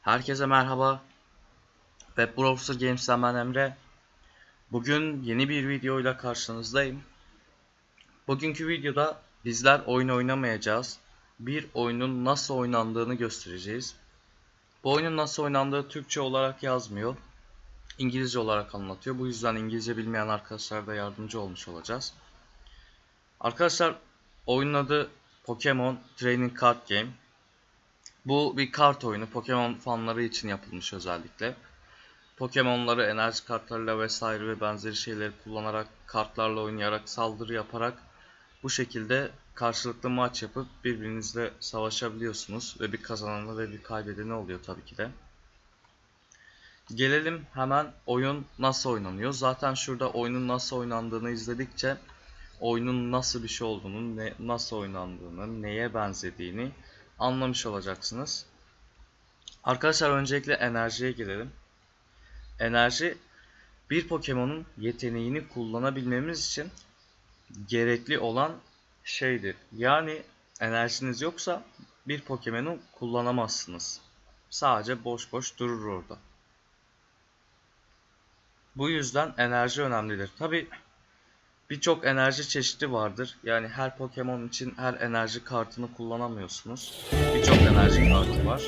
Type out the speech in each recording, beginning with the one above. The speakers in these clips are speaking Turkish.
Herkese merhaba. Web Browser Games'ten ben Emre. Bugün yeni bir videoyla karşınızdayım. Bugünkü videoda bizler oyun oynamayacağız. Bir oyunun nasıl oynandığını göstereceğiz. Bu oyunun nasıl oynandığı Türkçe olarak yazmıyor. İngilizce olarak anlatıyor. Bu yüzden İngilizce bilmeyen arkadaşlara da yardımcı olmuş olacağız. Arkadaşlar oyunun adı Pokemon Training Card Game. Bu bir kart oyunu. Pokemon fanları için yapılmış özellikle. Pokemon'ları enerji kartlarıyla vesaire ve benzeri şeyleri kullanarak, kartlarla oynayarak, saldırı yaparak bu şekilde karşılıklı maç yapıp birbirinizle savaşabiliyorsunuz. Ve bir kazananı ve bir kaybedeni oluyor tabii ki de. Gelelim hemen oyun nasıl oynanıyor. Zaten şurada oyunun nasıl oynandığını izledikçe oyunun nasıl bir şey olduğunu, ne, nasıl oynandığını, neye benzediğini anlamış olacaksınız. Arkadaşlar öncelikle enerjiye girelim. Enerji bir Pokemon'un yeteneğini kullanabilmemiz için gerekli olan şeydir. Yani enerjiniz yoksa bir Pokemon'u kullanamazsınız. Sadece boş boş durur orada. Bu yüzden enerji önemlidir. Tabi birçok enerji çeşidi vardır. Yani her Pokemon için her enerji kartını kullanamıyorsunuz. Birçok enerji kartı var.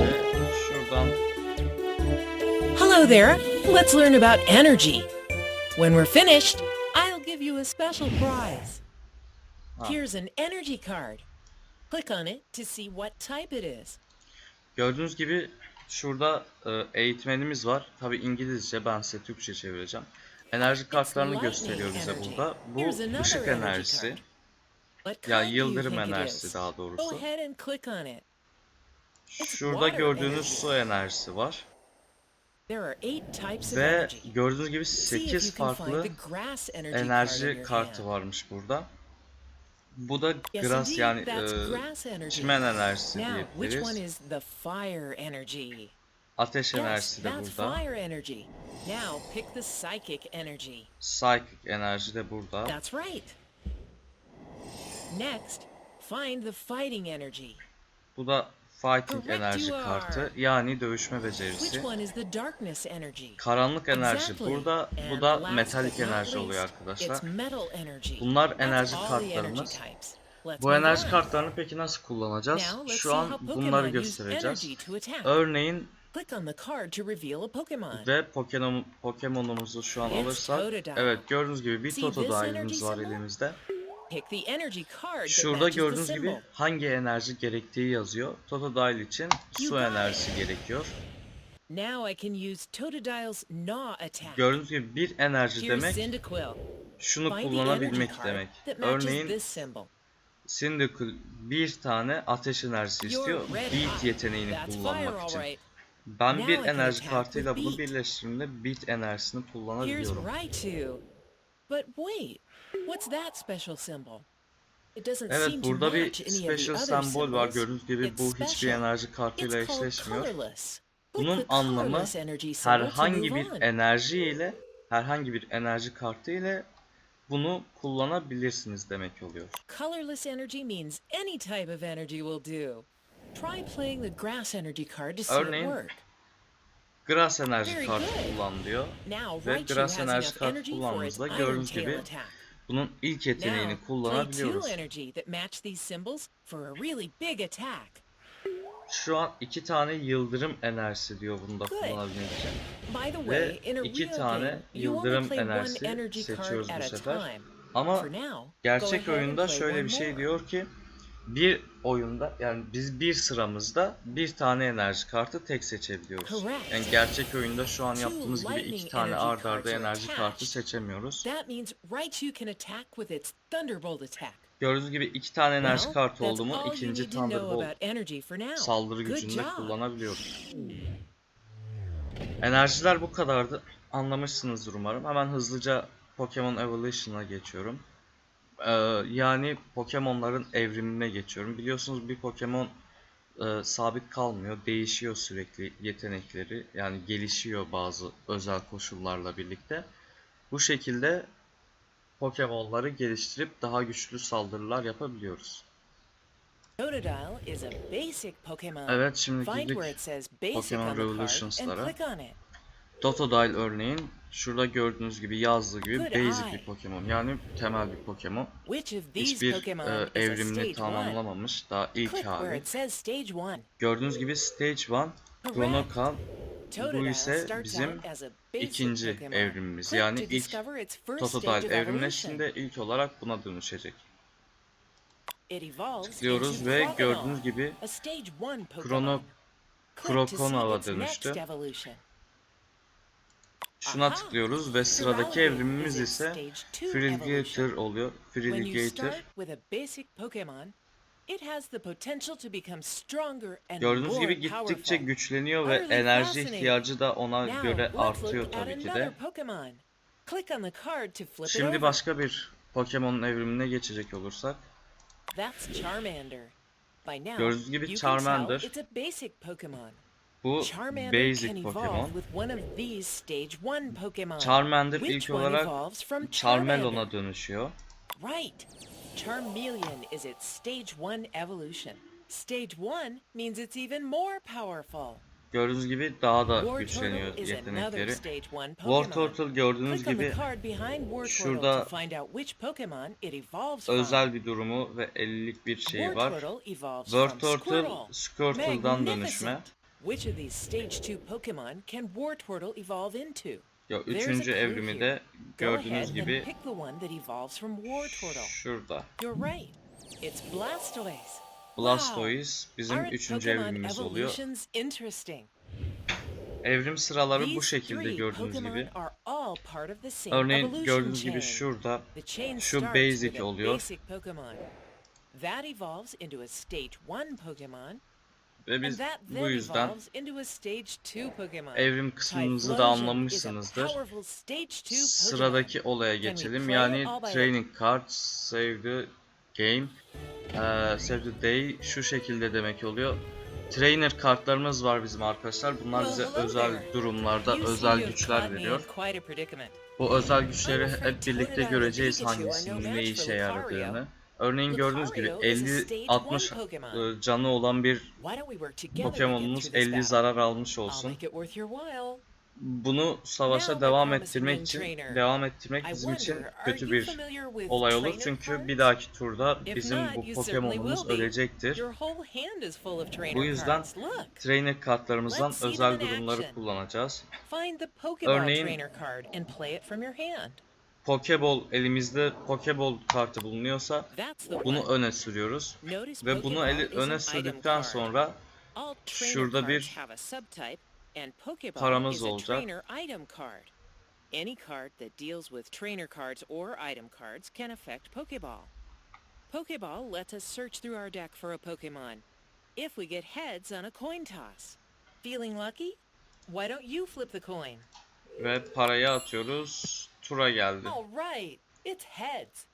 Ve şuradan Hello there. Let's learn about energy. When we're finished, I'll give you a special prize. Here's an energy card. Click on it to see what type it is. gördüğünüz gibi şurada e, eğitmenimiz var. Tabi İngilizce ben size Türkçe çevireceğim. Enerji kartlarını gösteriyor bize burada. Bu ışık enerjisi. Ya yıldırım enerjisi is? daha doğrusu. Şurada gördüğünüz su enerjisi var. Ve gördüğünüz gibi See if 8 you can find farklı enerji kartı varmış burada. Bu da grass yani e, çimen enerjisi diyebiliriz. Ateş enerjisi de burada. psychic enerji de burada. That's right. Next, find the fighting energy. Bu da fighting enerji kartı. Yani dövüşme becerisi. darkness energy? Karanlık enerji burada. Bu da metalik enerji oluyor arkadaşlar. Bunlar enerji kartlarımız. Bu enerji kartlarını peki nasıl kullanacağız? Şu an bunları göstereceğiz. Örneğin Click on the card to reveal a Pokemon. ve Pokemon Pokemon'umuzu şu an alırsak evet gördüğünüz gibi bir See Toto this dahilimiz energy var elimizde. Şurada gördüğünüz gibi hangi enerji gerektiği yazıyor. Totodile için su enerjisi gerekiyor. Now I can use Totodile's Gnaw attack. Gördüğünüz gibi bir enerji demek şunu kullanabilmek demek. Örneğin. Cyndaquil bir tane ateş enerjisi istiyor. Beat yeteneğini kullanmak için. Ben bir enerji kartıyla bunu birleştirdiğimde beat enerjisini kullanabiliyorum. Raichu. But wait, what's that special symbol? It doesn't Evet burada bir special sembol var. Gördüğünüz gibi bu hiçbir enerji kartıyla eşleşmiyor. Bunun anlamı herhangi bir enerji ile herhangi bir enerji kartı ile bunu kullanabilirsiniz demek oluyor. Colorless energy means any type of energy will do. Try playing the grass energy card to see Örneğin, it work. Grass enerji kartı kullan diyor. Now Ve grass enerji kartı kullandığımızda gördüğünüz gibi attack. bunun ilk yeteneğini kullanabiliyoruz. two energy that match these symbols for a really big attack. Şu an iki tane yıldırım enerjisi diyor bunda kullanabilmek için. Ve iki tane yıldırım enerjisi seçiyoruz bu sefer. Ama gerçek oyunda şöyle bir şey diyor ki bir oyunda yani biz bir sıramızda bir tane enerji kartı tek seçebiliyoruz. Yani gerçek oyunda şu an yaptığımız gibi iki tane ard arda enerji kartı seçemiyoruz. Gördüğünüz gibi iki tane enerji kartı oldu mu ikinci Thunderbolt saldırı gücünde kullanabiliyoruz. Enerjiler bu kadardı. Anlamışsınızdır umarım. Hemen hızlıca Pokemon Evolution'a geçiyorum. Ee, yani Pokemon'ların evrimine geçiyorum. Biliyorsunuz bir Pokemon e, sabit kalmıyor. Değişiyor sürekli yetenekleri. Yani gelişiyor bazı özel koşullarla birlikte. Bu şekilde Pokemon'ları geliştirip daha güçlü saldırılar yapabiliyoruz. Evet şimdi basic Pokemon Revolutions'lara. Totodile örneğin şurada gördüğünüz gibi yazdığı gibi basic bir Pokemon. Yani temel bir Pokemon. Hiçbir e, evrimini stage 1? tamamlamamış. Daha ilk hali. it says stage 1. Gördüğünüz gibi Stage 1 Chronocal Totodile ise bizim ikinci evrimimiz. Yani ilk Totodile evrimleştiğinde ilk olarak buna dönüşecek. Tıklıyoruz ve gördüğünüz gibi a stage 1 Pokemon. Chrono next dönüştü. Şuna Aha. tıklıyoruz ve sıradaki evrimimiz ise Friligator oluyor. Friligator. Gördüğünüz gibi gittikçe güçleniyor ve enerji ihtiyacı da ona göre artıyor tabii ki de. Şimdi başka bir Pokemon'un evrimine geçecek olursak Gördüğünüz gibi Charmander. Bu basic Pokemon. with one of these stage 1 Pokemon. Charmander ilk olarak? Charmelon'a dönüşüyor. Right. Charmeleon is its stage 1 evolution. Stage 1 means it's even more powerful. Gördüğünüz gibi daha da güçleniyor yetenekleri. stage 1 War. Turtle gördüğünüz gibi şurada özel bir durumu ve 50'lik bir şeyi var. War Turtle, Squirtle. Squirtle'dan dönüşme. Which of these stage 2 Pokemon can War Turtle evolve into? Ya, üçüncü evrimi de gördüğünüz gibi pick the one that evolves from War Turtle. şurada. You're right. It's Blastoise. Bizim Aren't üçüncü evrimimiz oluyor. Evrim sıraları bu şekilde gördüğünüz gibi. Örneğin gördüğünüz gibi şurada şu basic oluyor. That evolves into a stage 1 Pokemon. Ve biz bu yüzden evolves into a stage 2 Pokemon. evrim kısmımızı da anlamışsınızdır. powerful stage 2 Pokemon. Sıradaki olaya geçelim. Yani Training Cards, Save the Game, eee, Save the Day şu şekilde demek oluyor. Trainer kartlarımız var bizim arkadaşlar. Bunlar bize özel durumlarda özel güçler veriyor. Bu özel güçleri hep birlikte göreceğiz hangisinin ne işe yaradığını. Örneğin gördüğünüz gibi Lucario is a 50 stage 60 one Pokemon. e, canı olan bir this 50 battle? zarar almış olsun. Bunu savaşa devam ettirmek için devam ettirmek bizim için kötü bir olay olur çünkü bir dahaki turda bizim bu Pokemon'umuz ölecektir. Bu yüzden Trainer kartlarımızdan özel durumları kullanacağız. Örneğin- Pokeball elimizde Pokeball kartı bulunuyorsa bunu öne sürüyoruz ve bunu eli öne sürdükten sonra şurada bir paramız olacak. Any card that deals with trainer cards or item cards can affect Pokeball. Pokeball lets us search through our deck for a Pokemon. If we get heads on a coin toss. Feeling lucky? Why don't you flip the coin? ve parayı atıyoruz. Tura geldi. All right, it's heads.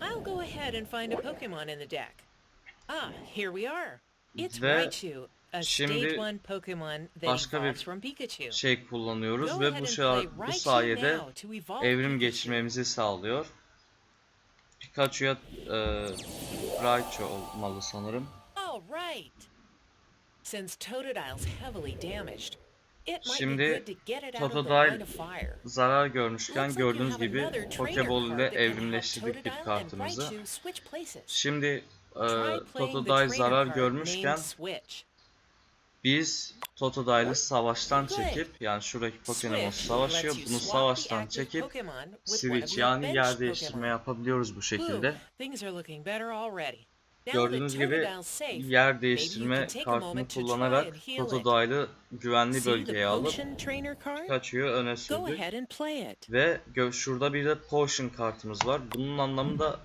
I'll go ahead and find a Pokemon in the deck. Ah, here we are. It's Ve Raichu, a şimdi stage 1 Pokemon that başka bir from Pikachu. Şey kullanıyoruz Go ve bu, şey, bu sayede evrim geçirmemizi sağlıyor. Pikachu'ya e, Raichu olmalı sanırım. All right. Since Totodile's heavily damaged, Şimdi be good to get it out of the Totodile line of fire. zarar görmüşken gördüğünüz gibi Pokeball ile evrimleştirdik bir kartımızı. Şimdi e, trainer zarar görmüşken biz Totodile'ı savaştan çekip yani şuradaki Pokemon savaşıyor bunu savaştan çekip Switch yani yer değiştirme yapabiliyoruz bu şekilde. Gördüğünüz gibi yer değiştirme kartını kullanarak. Totodile'ı güvenli bölgeye alıp? Pikachu'yu öne sürdük. Ve gö- şurada bir de Potion kartımız var. Bunun anlamı da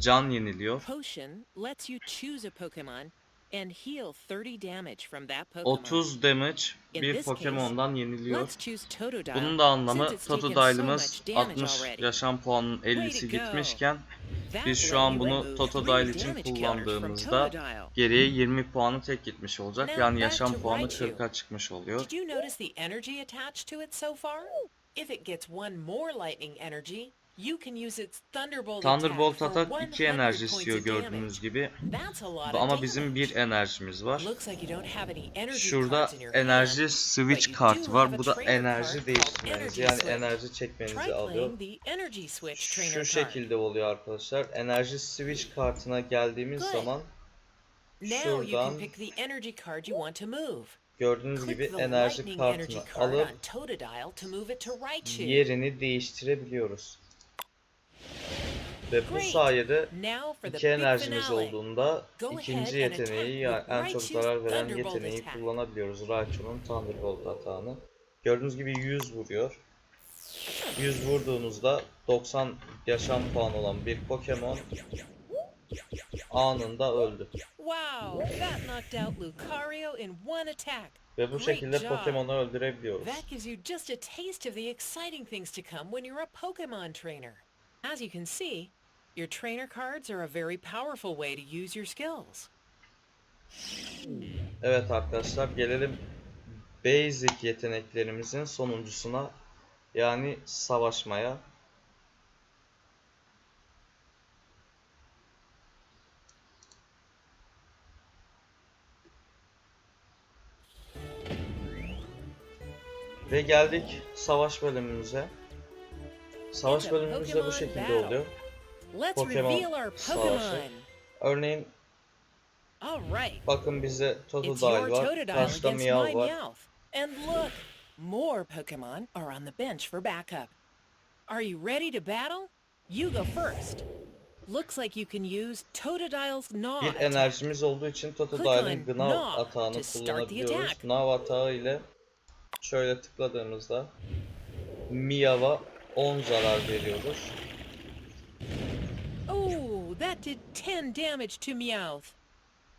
can yeniliyor. Potion lets you choose a Pokemon and heal 30 damage from that Pokemon. 30 damage bir Pokemon'dan yeniliyor. Bunun da anlamı Totodile'ımız much damage 60 already. yaşam puanının Way 50'si to go. gitmişken biz şu an bunu Totodile için kullandığımızda geriye 20 puanı tek gitmiş olacak. Yani yaşam puanı Raichu. 40'a çıkmış oluyor. If it gets one more lightning energy, Thunderbolt, atak 2 100 enerji istiyor gördüğünüz gibi. Ama bizim bir enerjimiz var. Şurada enerji switch do var. Bu da enerji değiştirmenizi yani enerji çekmenizi alıyor. Şu şekilde oluyor arkadaşlar. Enerji switch kartına geldiğimiz zaman şuradan gördüğünüz gibi enerji kartını alıp yerini değiştirebiliyoruz. Ve bu sayede iki enerjimiz olduğunda ikinci yeteneği yani en çok zarar veren yeteneği kullanabiliyoruz. Raichu'nun Thunderbolt atağını. Gördüğünüz gibi 100 vuruyor. 100 vurduğunuzda 90 yaşam puanı olan bir Pokemon anında öldü. Ve bu şekilde. Pokemon'u öldürebiliyoruz. As you can see, your trainer cards are a very powerful way to use your skills. Evet arkadaşlar gelelim basic yeteneklerimizin sonuncusuna yani savaşmaya. Ve geldik savaş bölümümüze. Savaş bölümümüz de bu şekilde oluyor. Pokemon savaşı. Örneğin bakın bize Totodile var, karşıda Meow var. And look, more Pokemon are on the bench for backup. Are you ready to battle? You go first. Looks like you can use Totodile's Gnaw Bir enerjimiz olduğu için Totodile'ın Gnaw atağını kullanabiliyoruz. Gnaw atağı ile şöyle tıkladığımızda Meow'a 10 zarar veriyoruz. Oh, that did 10 damage to Meowth.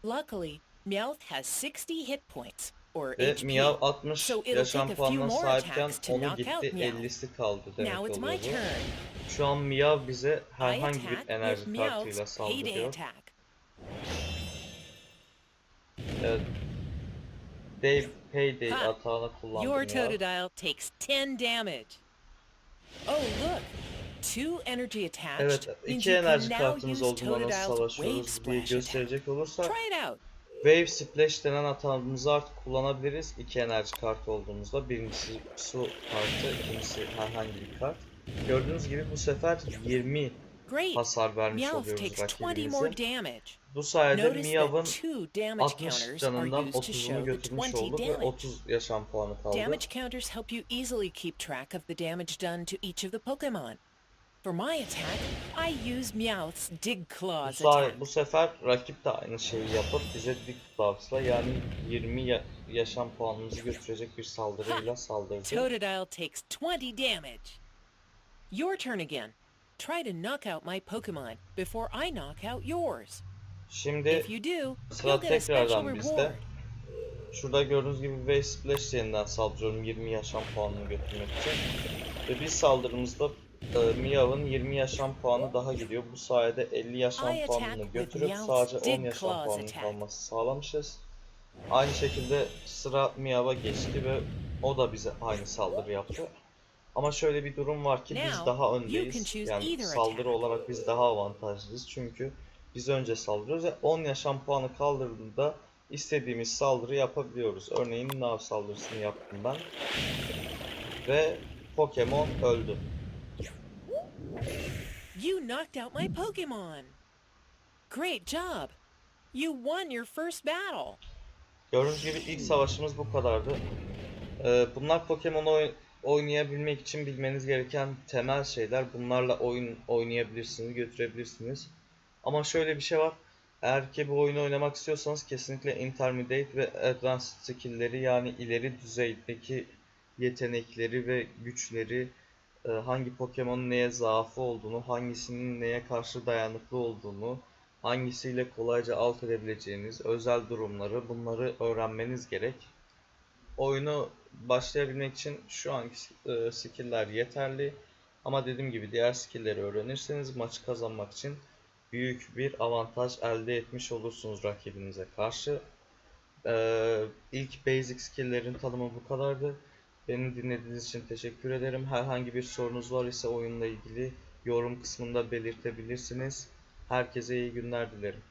Luckily, Meowth has 60 hit points, or Ve HP. Meow 60 So yaşam puanına sahipken onu gitti out Meow. 50'si kaldı demek Now it's my oluyor bu. turn. Şu an Meow bize herhangi bir enerji kartıyla saldırıyor. attack. Evet. Dave Payday atağını kullandı Your. Totodile takes 10 damage. Oh, look. Two energy attached Evet, means iki enerji kartımız olduğunda nasıl savaşıyoruz diye gösterecek olursak Try it out. Wave Splash denen atağımızı artık kullanabiliriz. İki enerji kartı olduğumuzda. Birincisi su kartı, ikincisi herhangi bir kart. Gördüğünüz gibi bu sefer 20 Great. Hasar vermiş Meowth oluyoruz takes 20 more rakibimize. damage. Bu sayede damage 60 counters are canından used to 30'unu show the götürmüş 20 olduk ve damage. 30 yaşam puanı kaldı. Damage counters help you easily keep track of the damage done to each of the Pokemon. For my attack, I use Meowth's Dig Claws attack. bu sefer rakip de aynı şeyi yapıp bize Big Clubs'la yani 20 ya- yaşam puanımızı götürecek bir saldırıyla saldırdı. Totodile takes 20 damage. Your turn again. Try to knock out my Pokemon before I knock out yours. Şimdi If you do, sıra you'll get a special tekrardan bizde. reward. Şurada gördüğünüz gibi Wave Splash yeniden saldırıyorum 20 yaşam puanını götürmek için. Ve bir saldırımızda e, Meow'ın 20 yaşam puanı daha gidiyor. Bu sayede 50 yaşam I puanını attack with götürüp sadece 10 Dig yaşam Claws puanının attack. kalması sağlamışız. Aynı şekilde sıra Meow'a geçti ve o da bize aynı saldırı yaptı. Ama şöyle bir durum var ki biz daha öndeyiz. Yani saldırı olarak biz daha avantajlıyız. Çünkü biz önce saldırıyoruz ve 10 yaşam puanı kaldırdığında istediğimiz saldırı yapabiliyoruz. Örneğin Nav saldırısını yaptım ben. Ve Pokemon öldü. You knocked out my Pokemon. Great job. You won your first battle. Gördüğünüz gibi ilk savaşımız bu kadardı. Ee, bunlar Pokemon oynayabilmek için bilmeniz gereken temel şeyler. Bunlarla oyun oynayabilirsiniz, götürebilirsiniz. Ama şöyle bir şey var. Eğer ki bu oyunu oynamak istiyorsanız kesinlikle Intermediate ve Advanced skill'leri yani ileri düzeydeki yetenekleri ve güçleri, e, hangi Pokemon'un neye zaafı olduğunu, hangisinin neye karşı dayanıklı olduğunu, hangisiyle kolayca alt edebileceğiniz özel durumları bunları öğrenmeniz gerek. Oyunu başlayabilmek için şu anki e, skill'ler yeterli. Ama dediğim gibi diğer skill'leri öğrenirseniz maçı kazanmak için büyük bir avantaj elde etmiş olursunuz rakibinize karşı. Ee, ilk basic skill'lerin tanımı bu kadardı. Beni dinlediğiniz için teşekkür ederim. Herhangi bir sorunuz var ise oyunla ilgili yorum kısmında belirtebilirsiniz. Herkese iyi günler dilerim.